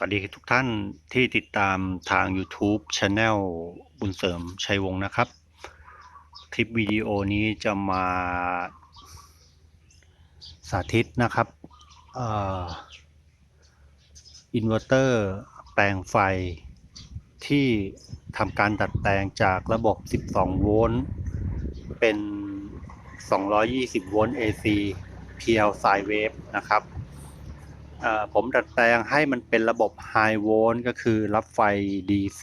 สวัสดีทุกท่านที่ติดตามทาง YouTube Channel บุญเสริมชัยวงศ์นะครับ คลิปวิดีโอนี้จะมาสาธิตนะครับอินเวอร์เตอร์แปลงไฟที่ทำการดัดแปลงจากระบบ 12 โวลต์เป็น 220 โวลต์ AC PL Sine Wave นะครับ ผมดัดแปลงให้มันเป็นระบบ High Volt ก็คือรับไฟ DC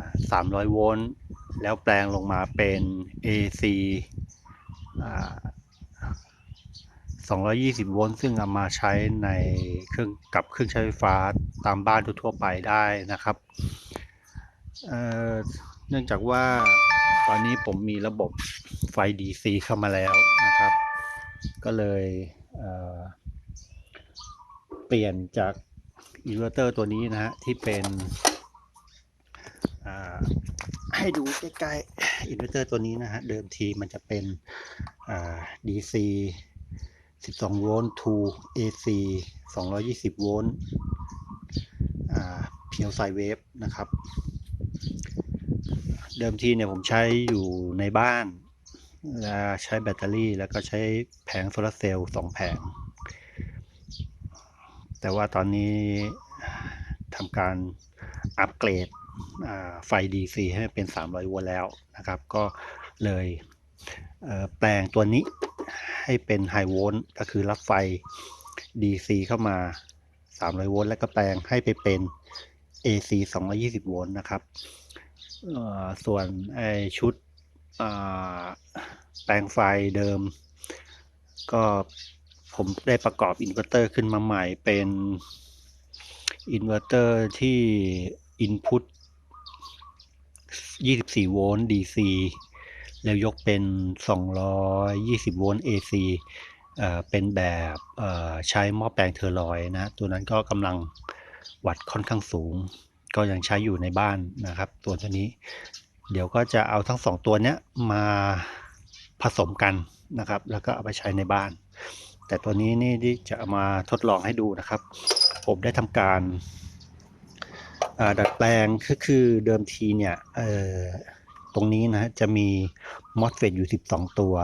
300 โวลต์ แล้วแปลงลงมาเป็น AC อ่า220 โวลต์ ซึ่งเอามาใช้ในเครื่องกับเครื่องใช้ไฟฟ้าตามบ้านทั่วไปได้นะครับเเนื่องจากว่าตอนนี้ผมมีระบบไฟ DC เข้ามาแล้วนะครับ ก็เลยเเปลี่ยนจากอินเวอร์เตอร์ตัวนี้นะฮะที่เป็นให้ดูใกล้ๆอินเวอร์เตอร์ตัวนี้นะฮะเดิมทีมันจะเป็น DC 12 โวลต์ to AC 220 โวลต์เพียวไซเวฟนะครับ เดิมทีเนี่ยผมใช้อยู่ในบ้านและใช้แบตเตอรี่แล้วก็ใช้แผงโซลาร์เซลล์สองแผง แต่ว่าตอนนี้ทำการอัปเกรดไฟ DC ให้เป็น 300 โวลต์แล้วนะครับ ก็เลยเแปลงตัวนี้ให้เป็นไฮโวลต์ก็คือรับไฟ DC เข้ามา 300 โวลต์แล้วก็แปลงให้ไปเป็น AC 220 โวลต์นะครับ ส่วนชุดแปลงไฟเดิม ก็ ผมได้ประกอบอินเวอร์เตอร์ขึ้นมาใหม่เป็นอินเวอร์เตอร์ที่ Input 24 โวลต์ DC แล้วยกเป็น 220 โวลต์ AC เอ่อเป็นแบบอ่อใช้หม้อแปลงเทอร์ลอยนะ ตัวนั้นก็กำลังวัดค่อนข้างสูง ก็ยังใช้อยู่ในบ้านนะครับ ตัวนี้ เดี๋ยวก็จะเอาทั้งสองตัวเนี้ยมาผสมกันนะครับ แล้วก็เอาไปใช้ในบ้าน แต่ตัวนี้นี่ที่จะมาทดลองให้ดูนะครับ ผมได้ทำการดัดแปลงก็คือเดิมทีเนี่ยตรงนี้นะจะมีมอสเฟตอยู่ 12 ตัว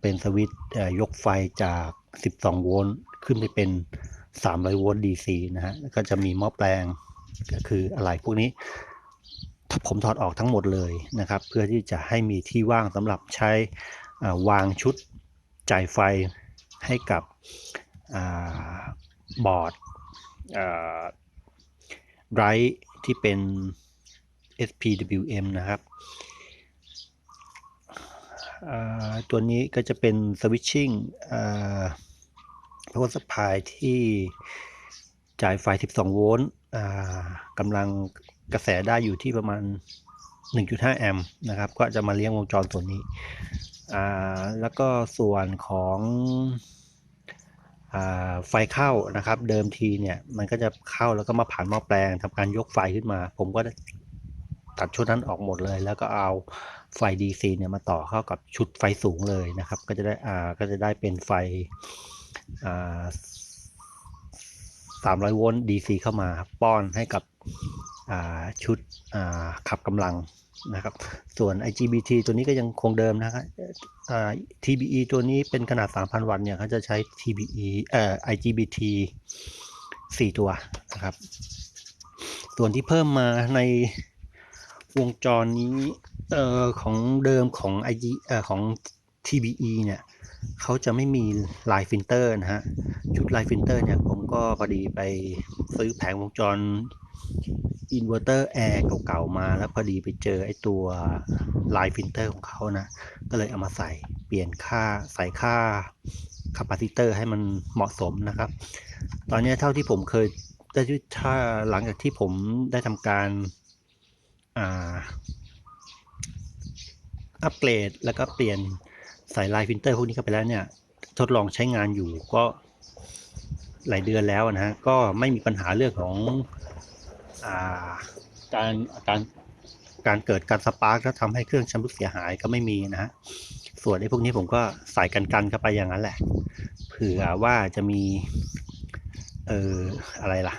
เป็นสวิตช์ยกไฟจาก 12 โวลต์ขึ้นไปเป็น 300 โวลต์ DC นะฮะก็จะมีหม้อแปลงก็คืออะไรพวกนี้ ผมถอดออกทั้งหมดเลยนะครับ เพื่อที่จะให้มีที่ว่างสำหรับใช้วางชุด จ่ายไฟให้กับบอร์ดไรที่เป็น SPWM นะครับตัวนี้ก็จะเป็น switching power supply ที่จ่ายไฟ 12 โวลต์กำลังกระแสได้อยู่ที่ประมาณ 1.5 แอมป์นะครับ ก็จะมาเลี้ยงวงจรตัวนี้ แล้วก็ส่วนของไฟเข้านะครับ เดิมทีเนี่ยมันก็จะเข้าแล้วก็มาผ่านหม้อแปลงทำการยกไฟขึ้นมา ผมก็ตัดชุดนั้นออกหมดเลย แล้วก็เอาไฟ DC เนี่ยมาต่อเข้ากับชุดไฟสูงเลยนะครับ ก็จะได้อ่าก็จะได้เป็นไฟอ่า300โวลต์ DC เข้ามาป้อนให้กับอ่าชุดอ่าขับกำลัง นะครับ ส่วน IGBT ตัวนี้ก็ยังคงเดิมนะครับ TBE ตัวนี้เป็นขนาด 3,000 วัตต์เนี่ยเขาจะใช้ TBE เอ่อ IGBT 4 ตัวนะครับ ส่วนที่เพิ่มมาในวงจรนี้เอ่อของเดิมของ IG เอ่อของ TBE เนี่ยเขาจะไม่มีลายฟิลเตอร์นะฮะ ชุดลายฟิลเตอร์เนี่ยผมก็พอดีไปซื้อแผงวงจร อินเวอร์เตอร์แอร์เก่าๆมา แล้วพอดีไปเจอไอ้ตัวลายฟิลเตอร์ของเขานะ ก็เลยเอามาใส่เปลี่ยนค่าใส่ค่าคาปาซิเตอร์ให้มันเหมาะสมนะครับ ตอนนี้เท่าที่ผมเคยได้ถ้าหลังจากที่ผมได้ทำการอัปเกรดแล้วก็เปลี่ยนใส่ลายฟิลเตอร์พวกนี้เข้าไปแล้วเนี่ย ทดลองใช้งานอยู่ก็หลายเดือนแล้วนะฮะก็ไม่มีปัญหาเรื่องของ การการการเกิดการสปาร์กแล้วทำให้เครื่องชำรุดเสียหายก็ไม่มีนะฮะส่วนไอ้พวกนี้ผมก็ใส่กันกันเข้าไปอย่างนั้นแหละ เผื่อว่าจะมี เอออะไรล่ะ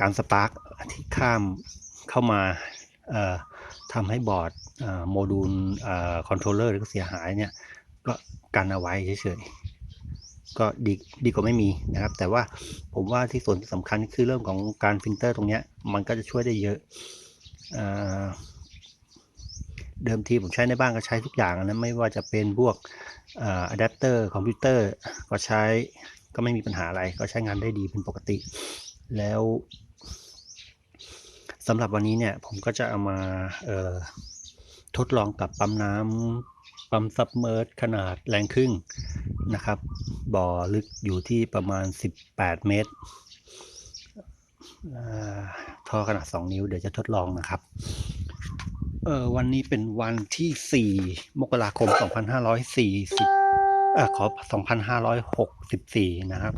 การสปาร์กที่ข้ามเข้ามาเอ่อทำให้บอร์ดเอ่อโมดูลเอ่อคอนโทรลเลอร์หรือเสียหายเนี่ย ก็กันเอาไว้เฉยๆ ก็ดีดีกว่าไม่มีนะครับ แต่ว่าผมว่าที่ส่วนที่สำคัญคือเรื่องของการฟิลเตอร์ตรงเนี้ยมันก็จะช่วยได้เยอะเอเดิมทีผมใช้ในบ้านก็ใช้ทุกอย่างนะไม่ว่าจะเป็นพวกอะแดปเตอร์คอมพิวเตอร์ก็ใช้ก็ไม่มีปัญหาอะไรก็ใช้งานได้ดีเป็นปกติ แล้วสำหรับวันนี้เนี่ยผมก็จะเอามาทดลองกับปั๊มน้ำ ปั๊มซับเมอร์ขนาดแรงครึ่งนะครับ บ่อลึกอยู่ที่ประมาณ 18 เมตรท่อขนาด 2 นิ้วเดี๋ยวจะทดลองนะครับเออวันนี้เป็นวันที่ 4 มกราคม 2540เอ่อขอ 2564 นะครับ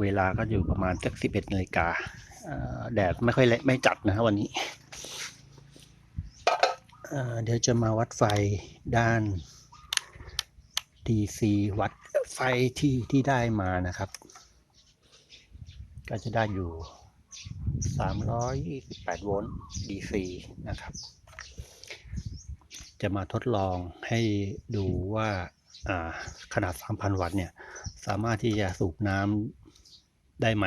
เวลาก็อยู่ประมาณสัก11นาฬิกาแดดไม่ค่อยไม่จัดนะครับวันนี้ เดี๋ยวจะมาวัดไฟด้าน DC วัดไฟที่ที่ได้มานะครับ ก็จะได้อยู่ 328 โวลต์ DC นะครับ จะมาทดลองให้ดูว่าขนาด 3,000 วัตต์เนี่ย สามารถที่จะสูบน้ำได้ไหม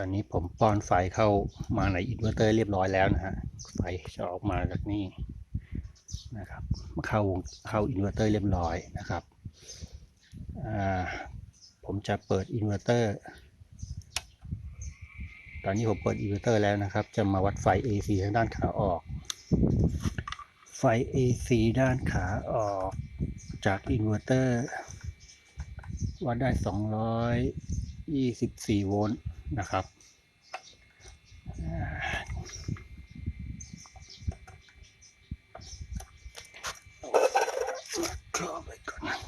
ตอนนี้ผมป้อนไฟเข้ามาในอินเวอร์เตอร์เรียบร้อยแล้วนะฮะ ไฟจะออกมาจากนี่นะครับ เข้าเข้าอินเวอร์เตอร์เรียบร้อยนะครับอ่าผมจะเปิดอินเวอร์เตอร์ ตอนนี้ผมเปิดอินเวอร์เตอร์แล้วนะครับ จะมาวัดไฟ AC ทางด้านขาออก ไฟ AC ด้านขาออกจากอินเวอร์เตอร์วัดได้ 224 โวลต์ นะครับครอบไว้ก่อน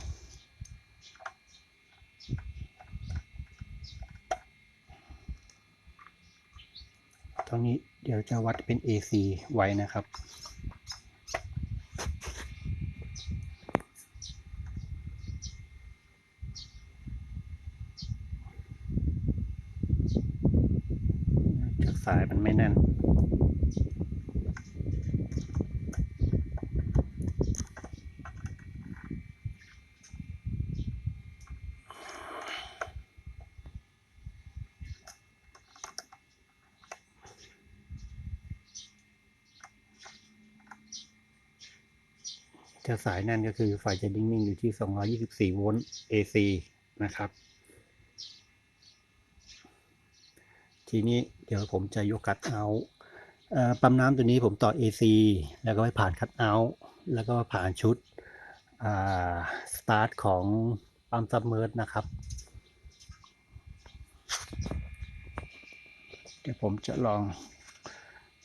ตรงนี้เดี๋ยวจะวัดเป็น AC ไว้นะครับ เชือกสายมันไม่แน่น เชือกสายแน่นก็คือไฟจะนิ่งๆอยู่ที่ 224 โวลต์ AC นะครับ ทีนี้เดี๋ยวผมจะยกคัทเอาปั๊มน้ำตัวนี้ผมต่อ AC แล้วก็ไปผ่านคัทเอาแล้วก็ผ่านชุดสตาร์ทของปั๊มซับเมอร์นะครับ เดี๋ยวผมจะลอง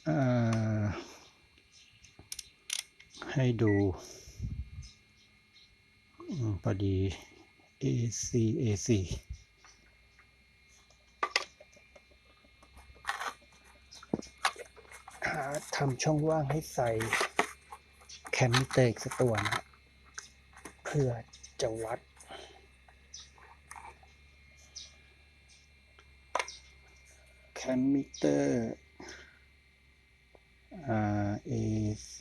อให้ดู พอดี AC AC หาทำช่องว่างให้ใส่แคมเตอร์อีกสตัวนะเพื่อจะวัด แคมมิเตอร์ AC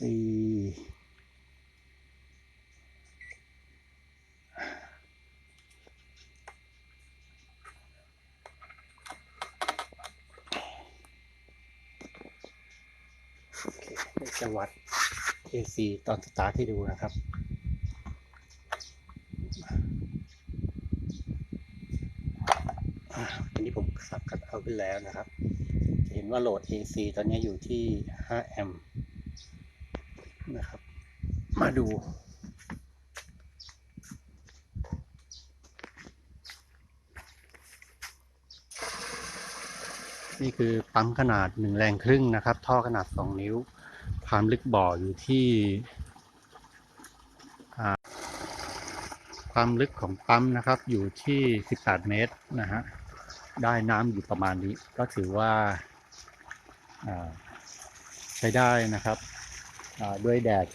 เคเดี๋ยวจะวัด AC ตอนสตาร์ทให้ดูนะครับ อันนี้ผมสับคัดเอาขึ้นแล้วนะครับจะเห็นว่าโหลด AC ตอนนี้อยู่ที่ 5 แอมป์นะครับ มาดูนี่คือปั๊มขนาดหนึ่งแรงครึ่งนะครับ ท่อขนาด2นิ้ว ความลึกบ่ออยู่ที่ความลึกของปั๊มนะครับอยู่ที่ 18 เมตรนะฮะได้น้ำอยู่ประมาณนี้ ก็ถือว่าใช้ได้นะครับด้วยแดด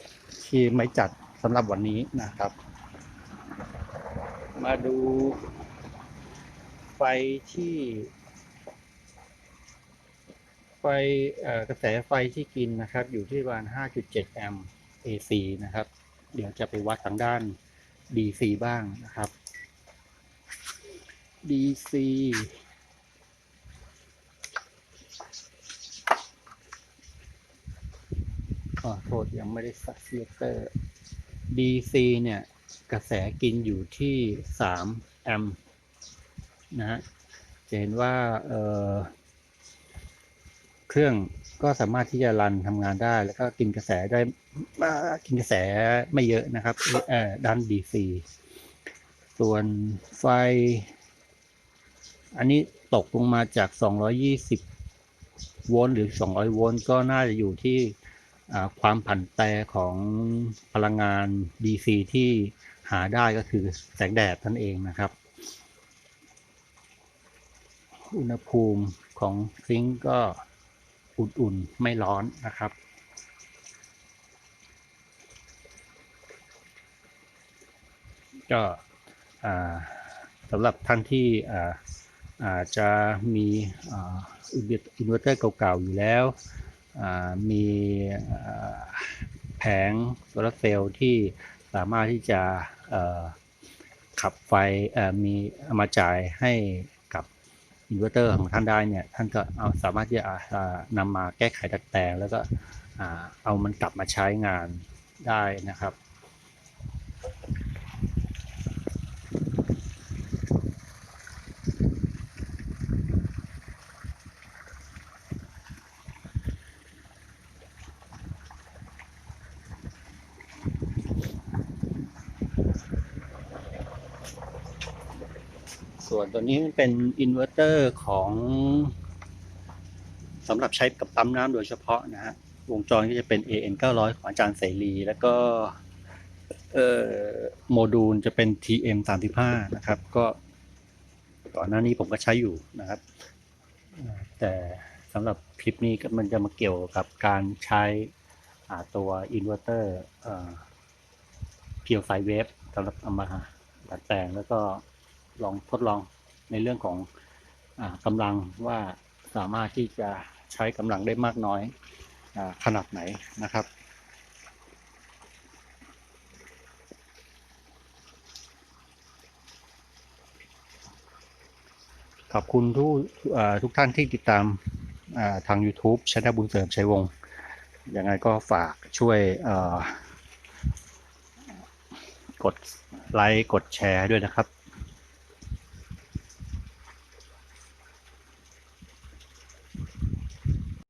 ที่ไม่จัดสำหรับวันนี้นะครับ มาดูไฟที่ ไฟกระแสไฟที่กินนะครับ อยู่ที่ประมาณ 5.7 แอมป์ AC นะครับ เดี๋ยวจะไปวัดทางด้าน DC บ้างนะครับ DC อ๋อโทษยังไม่ได้สักเซเตอร์ DC เนี่ย กระแสกินอยู่ที่ 3 แอมป์นะฮะจะเห็นว่าเอ่อ เครื่องก็สามารถที่จะรันทำงานได้ แล้วก็กินกระแสได้กินกระแสไม่เยอะนะครับเอ่อด้าน DC ส่วนไฟ อันนี้ตกลงมาจาก 220 โวลต์หรือ 200 โวลต์ก็น่าจะอยู่ที่ความผันแปรของพลังงาน DC ที่หาได้ก็คือแสงแดดนั่นเองนะครับ อุณหภูมิของซิงก์ก็ อุ่นๆ ไม่ร้อนนะครับ ก็สำหรับท่านที่อาอาจจะมีอินเวอร์เตอร์เก่าๆ อยู่แล้ว มีแผงโซลาเซลล์ที่สามารถที่จะขับไฟมีมาจ่ายให้ อินเวอร์เตอร์ของท่านได้เนี่ยท่านก็เอาสามารถที่จะอ่านำมาแก้ไขดัดแปลงแล้วก็อ่าเอามันกลับมาใช้งานได้นะครับ ส่วนตัวนี้มันเป็นอินเวอร์เตอร์ของสำหรับใช้กับปั๊มน้ำโดยเฉพาะนะฮะ วงจรก็จะเป็น AN 900 ของอาจารย์เสรี แล้วก็โมดูลจะเป็น TM 35นะครับ ก็ก่อนหน้านี้ผมก็ใช้อยู่นะครับ แต่สำหรับคลิปนี้ก็มันจะมาเกี่ยวกับการใช้ตัวอินเวอร์เตอร์เพียวไซเวฟสำหรับเอามาดัดแปลงแล้วก็ ลองทดลองในเรื่องของอกำลังว่าสามารถที่จะใช้กำลังได้มากน้อยอขนาดไหนนะครับขอบคุณทุกทุกท่านที่ติดตามาทาง YouTube ช anel บุญเสริมชัยวงศ์ยังไงก็ฝากช่วยกดไลค์กดแชร์ด้วยนะครับ